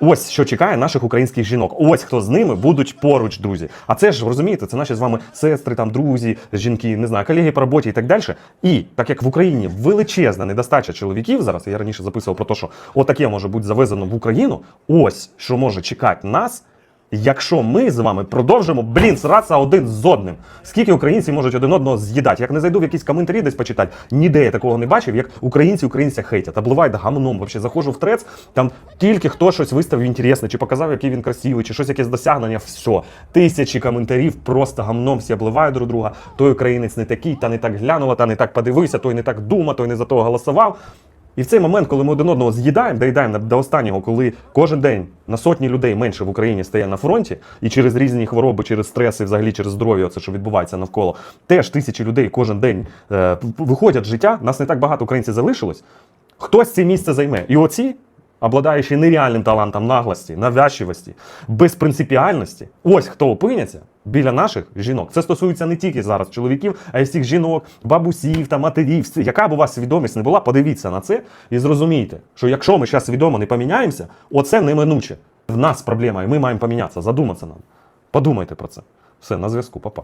Ось що чекає наших українських жінок. Ось хто з ними будуть поруч, друзі. А це ж розумієте, це наші з вами сестри, там друзі, жінки, не знаю, колеги по роботі і так далі. І так як в Україні величезна недостача чоловіків зараз, я раніше записував про те, що отаке може бути завезено в Україну. Ось що може чекати нас. Якщо ми з вами продовжимо, блін, сратися один з одним. Скільки українців можуть один одного з'їдати? Як не зайду в якісь коментарі десь почитати, ніде я такого не бачив, як українці українця хейтять. Буває гамном. Вообще заходжу в трец, там тільки хто щось виставив інтересне, чи показав, який він красивий, чи щось якесь досягнення. Все. Тисячі коментарів, просто гамном всі обливають друг друга. Той українець не такий, та не так глянула, та не так подивився, той не так думав, той не за того голосував. І в цей момент, коли ми один одного з'їдаємо, доїдаємо до останнього, коли кожен день на сотні людей менше в Україні стає на фронті, і через різні хвороби, через стреси, взагалі через здоров'я, це що відбувається навколо, теж тисячі людей кожен день е, виходять з життя. Нас не так багато українців залишилось. Хтось це місце займе. І оці, обладаючи нереальним талантом наглості, навязчивості, безпринципіальності, ось хто опиняться біля наших жінок. Це стосується не тільки зараз чоловіків, а й всіх жінок, бабусів та матерів. Яка б у вас свідомість не була, подивіться на це і зрозумійте, що якщо ми зараз свідомо не поміняємося, оце неминуче. В нас проблема, і ми маємо помінятися. Задуматися нам. Подумайте про це. Все, на зв'язку, папа.